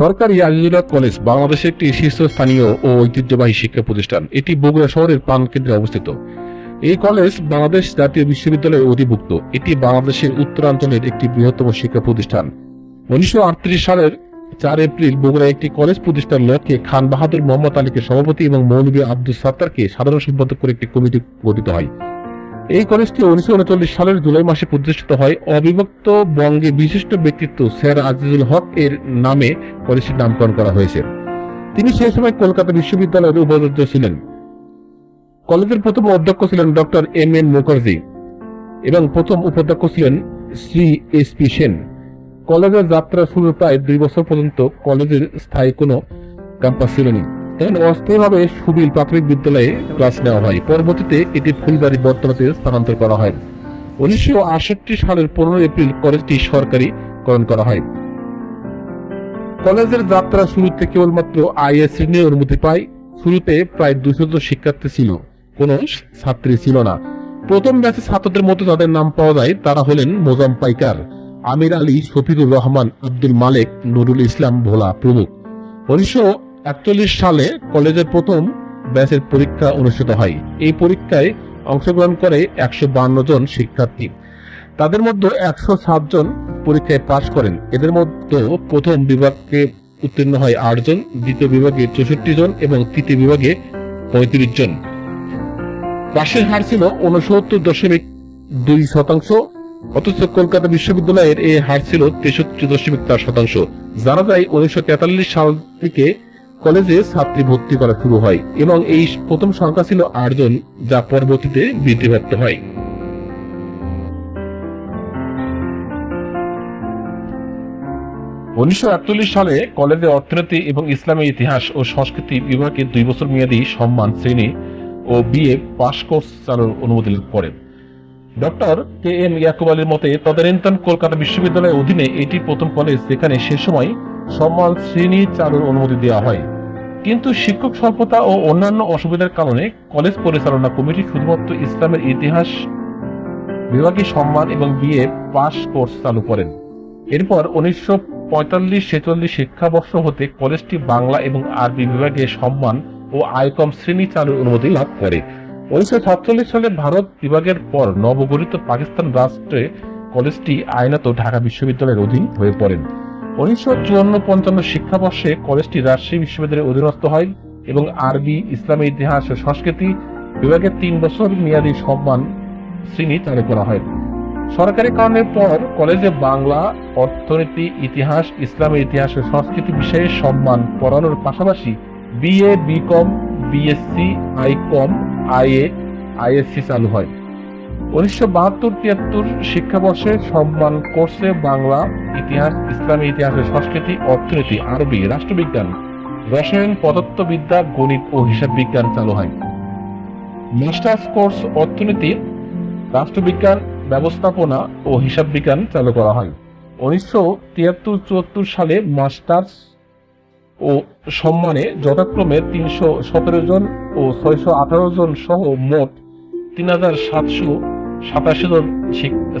সরকারি আজিজুল্লাহ কলেজ বাংলাদেশের একটি শীর্ষস্থানীয় ও ঐতিহ্যবাহী শিক্ষা প্রতিষ্ঠান। এটি বগুড়া শহরের প্রাণকেন্দ্রে অবস্থিত। এই কলেজ বাংলাদেশ জাতীয় বিশ্ববিদ্যালয়ের অধিভুক্ত। এটি বাংলাদেশের উত্তরাঞ্চলের একটি বৃহত্তম শিক্ষা প্রতিষ্ঠান। উনিশশো আটত্রিশ সালের চার এপ্রিল বগুড়ায় একটি কলেজ প্রতিষ্ঠার লক্ষ্যে খান বাহাদুর মোহাম্মদ আলীকে সভাপতি এবং মৌলভী আব্দুল সাত্তারকে সাধারণ সম্পাদক করে একটি কমিটি গঠিত হয়। এই কলেজটি উনিশশো উনচল্লিশ সালের জুলাই মাসে প্রতিষ্ঠিত হয়। অবিভক্ত বঙ্গে বিশিষ্ট ব্যক্তিত্ব স্যার আজিজুল হক এর নামে কলেজটির নামকরণ করা হয়েছে। তিনি সেই সময় কলকাতা বিশ্ববিদ্যালয়ের উপাচার্য ছিলেন। কলেজের প্রথম অধ্যক্ষ ছিলেন ডক্টর এম এন মুখার্জি এবং প্রথম উপাধ্যক্ষ ছিলেন শ্রী এস পি সেন। কলেজের যাত্রা শুরুর প্রায় দুই বছর পর্যন্ত কলেজের স্থায়ী কোনো ক্যাম্পাস ছিল না। তখন অস্থায়ীভাবে সুবিল প্রাথমিক বিদ্যালয়ে ক্লাস নেওয়া হয়। পরবর্তীতে এটি ফুলবাড়ি বর্তমানে স্থানান্তর করা হয়। উনিশশো সালের পনেরো এপ্রিল কলেজটি সরকারিকরণ করা হয়। কলেজের যাত্রা শুরুতে কেবলমাত্র আইএস শ্রেণির অনুমতি পায়। শুরুতে প্রায় দুশত শিক্ষার্থী ছিল। কোনো ছাত্রী ছিল না। প্রথম ব্যাচে ছাত্রদের মধ্যে যাদের নাম পাওয়া যায়, তারা হলেন মোজাম পাইকার, আমির আলী, শফিকুর রহমান, আব্দুল মালেক, নুরুল ইসলাম ভোলা প্রমুখ। উনিশশো একচল্লিশ সালে কলেজের প্রথম ব্যাচের পরীক্ষা অনুষ্ঠিত হয়। এই পরীক্ষায় অংশগ্রহণ করে একশো বান্ন জন শিক্ষার্থী। তাদের মধ্যে একশো জন পরীক্ষায় পাশ করেন। এদের মধ্যে প্রথম বিভাগকে উত্তীর্ণ হয় আট জন, দ্বিতীয় বিভাগে চৌষট্টি জন এবং তৃতীয় বিভাগে পঁয়ত্রিশ জন। পাশের হার ছিল উনসত্তর দশমিক দুই শতাংশ, অথচ কলকাতা বিশ্ববিদ্যালয়ের এই হার ছিল তেষট্টি দশমিক চার শতাংশ। জানা যায়, উনিশশো তেতাল্লিশ সাল থেকে কলেজে ছাত্রী ভর্তি করা শুরু হয় এবং এই প্রথম সংখ্যা ছিল আট জন যা পরবর্তীতে বৃদ্ধিপ্রাপ্ত হয়। উনিশশো সালে কলেজে অর্থনীতি এবং ইসলামী ইতিহাস ও সংস্কৃতি বিভাগে দুই বছর মেয়াদী সম্মান শ্রেণি ও বিএ পাশ কোর্স চালুর অনুমতি লাভ করেন। ডক্টর কে এম ইয়াকুব আলীর মতে, তদানীন্তন কলকাতা বিশ্ববিদ্যালয়ের অধীনে এটি প্রথম কলেজ যেখানে সে সময় সম্মান শ্রেণি চালুর অনুমতি দেওয়া হয়। কিন্তু শিক্ষক স্বল্পতা ও অন্যান্য অসুবিধার কারণে কলেজ পরিচালনা কমিটি শুধুমাত্র ইসলামের ইতিহাস, বিভাগে সম্মান এবং বিএ পাস কোর্স চালু করেন। এরপর উনিশশো পঁয়তাল্লিশ ছেচল্লিশ শিক্ষাবর্ষ হতে কলেজটি বাংলা এবং আরবি বিভাগে সম্মান ও আয়কম শ্রেণি চালুর অনুমতি লাভ করে। উনিশশো সাতচল্লিশ সালে ভারত বিভাগের পর নবগঠিত পাকিস্তান রাষ্ট্রে কলেজটি আইনত ঢাকা বিশ্ববিদ্যালয়ের অধীন হয়ে পড়েন। উনিশশো চুয়ান্ন পঞ্চান্ন শিক্ষাবর্ষে কলেজটি রাজশাহী বিশ্ববিদ্যালয়ের অধীনস্থ হয় এবং আরবি, ইসলামী ইতিহাস ও সংস্কৃতি বিভাগের তিন বছর মেয়াদী সম্মান শ্রেণি চালু করা হয়। সরকারি কারণের পর কলেজে বাংলা, অর্থনীতি, ইতিহাস, ইসলামী ইতিহাস ও সংস্কৃতি বিষয়ে সম্মান পড়ানোর পাশাপাশি BA BCom BSc ICom IA ISc চালু হয়। উনিশশো বাহাত্তর তিয়াত্তর শিক্ষাবর্ষে সম্মান কোর্সে বাংলা ইতিহাস, ইসলামী ইতিহাস ও সংস্কৃতি, অর্থনীতি, আরবি, রাষ্ট্রবিজ্ঞান, রসায়ন, পদার্থবিদ্যা, গণিত ও হিসাব বিজ্ঞান চালু হয়। মাস্টার্স কোর্স অর্থনীতি, রাষ্ট্রবিজ্ঞান, ব্যবস্থাপনা ও হিসাব বিজ্ঞান চালু করা হয়। উনিশশো তিয়াত্তর চুয়াত্তর সালে মাস্টার্স ও সম্মানে যথাক্রমে তিনশো সতেরো জন ও ছয়শো আঠারো জন সহ মোট তিন হাজার সাতশো সাতাশি জন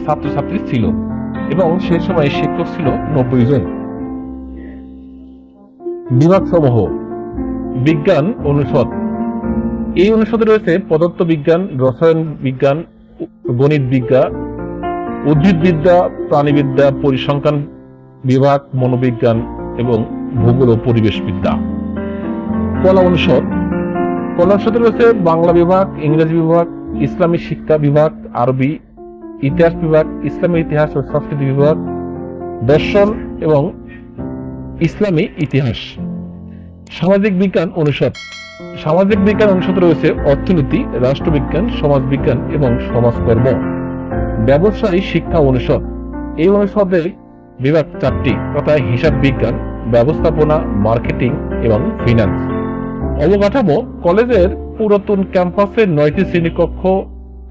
ছাত্রছাত্রী ছিল এবং সে সময় শিক্ষক ছিল নব্বই জন। বিভাগ সমূহ বিজ্ঞান, অনুষদ। এই অনুষদে রয়েছে পদার্থ বিজ্ঞান রসায়ন বিজ্ঞান, গণিত বিদ্যা উদ্ভিদবিদ্যা প্রাণীবিদ্যা পরিসংখ্যান বিভাগ, মনোবিজ্ঞান এবং ভূগোল ও পরিবেশ বিদ্যা। কলা অনুষদ, কলা অনুষদে রয়েছে বাংলা বিভাগ, ইংরেজি বিভাগ ইসলামী শিক্ষা বিভাগ, আরবি, ইতিহাস বিভাগ, ইসলামী ইতিহাস ও সংস্কৃতি বিভাগ, দর্শন এবং ইসলামী ইতিহাস। সামাজিক বিজ্ঞান অনুষদ। সামাজিক বিজ্ঞান অনুষদ রয়েছে অর্থনীতি, রাষ্ট্রবিজ্ঞান, সমাজবিজ্ঞান এবং সমাজকর্ম। ব্যবসায়ী শিক্ষা অনুষদ। এই অনুষদের বিভাগ চারটি। তথা হিসাব বিজ্ঞান, ব্যবস্থাপনা, মার্কেটিং এবং ফিনান্স। অবকাঠামো, কলেজের পুরাতন ক্যাম্পাসে নয়টি শ্রেণীকক্ষ,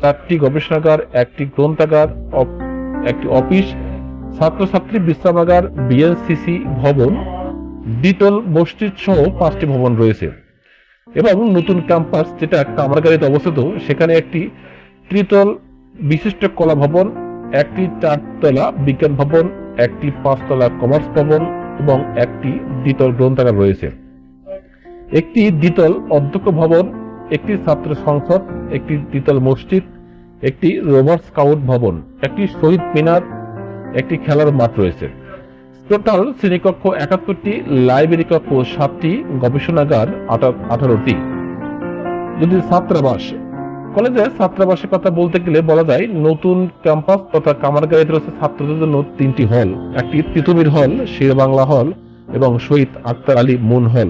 চারটি গবেষণাগার, একটি গ্রন্থাগার একটি অফিস, ছাত্রছাত্রী বিশ্রামাগার বিএনসিসি ভবন দ্বিতল মসজিদ সহ পাঁচটি ভবন রয়েছে। এবং নতুন ক্যাম্পাস যেটা কামারগাড়িতে অবস্থিত, সেখানে একটি ত্রিতল বিশিষ্ট কলা ভবন, একটি চারতলা বিজ্ঞান ভবন, একটি পাঁচতলা কমার্স ভবন এবং একটি দ্বিতল গ্রন্থাগার রয়েছে। একটি দ্বিতল অধ্যক্ষ ভবন, একটি ছাত্র সংসদ, একটি দ্বিতল মসজিদ, একটি রোভার স্কাউট ভবন, একটি শহীদ মিনার, একটি খেলার মাঠ রয়েছে। টোটাল শ্রেণীকক্ষ একাত্তরটি, লাইব্রেরি কক্ষ সাতটি, গবেষণাগার আঠারোটি। যদি ছাত্রাবাস কলেজের ছাত্রাবাসের কথা বলতে গেলে বলা যায় নতুন ক্যাম্পাস তথা কামারগাঁড়িতে রয়েছে ছাত্রদের জন্য তিনটি হল, একটি তিতুমির হল শের বাংলা হল এবং শহীদ আক্তার আলী মুন হল।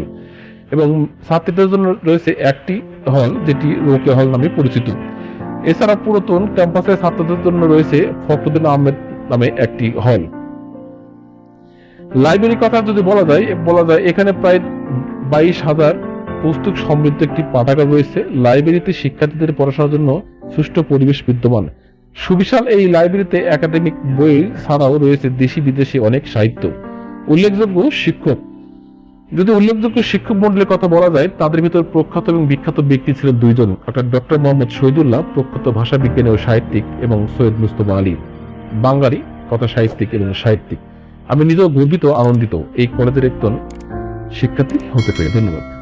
এবং ছাত্রীদের জন্য রয়েছে একটি হল, যেটি রোকে হল নামে পরিচিত। এছাড়া পুরাতন ক্যাম্পাসে ছাত্রদের জন্য রয়েছে ফখরুদ্দিন আহমেদ নামে একটি হল। লাইব্রেরি কথা যদি বলা যায় বলা যায় এখানে প্রায় বাইশ হাজার পুস্তক সমৃদ্ধ একটি পাঠাগার রয়েছে। লাইব্রেরিতে শিক্ষার্থীদের পড়াশোনার জন্য সুষ্ঠু পরিবেশ বিদ্যমান। সুবিশাল এই লাইব্রেরিতে একাডেমিক বই ছাড়াও রয়েছে দেশি বিদেশি অনেক সাহিত্য। উল্লেখযোগ্য শিক্ষক যদি উল্লেখযোগ্য শিক্ষক মন্ডলের কথা বলা যায়, তাদের ভিতর প্রখ্যাত এবং বিখ্যাত ব্যক্তি ছিলেন দুইজন, অর্থাৎ ডক্টর মোহাম্মদ শহীদুল্লাহ, প্রখ্যাত ভাষা বিজ্ঞানী ও সাহিত্যিক, এবং সৈয়দ মুস্তফা আলী, বাঙালি, কথা সাহিত্যিক এবং সাহিত্যিক। আমি নিজেও গর্বিত, আনন্দিত, এই কলেজের একজন শিক্ষার্থী হতে পেরে। ধন্যবাদ।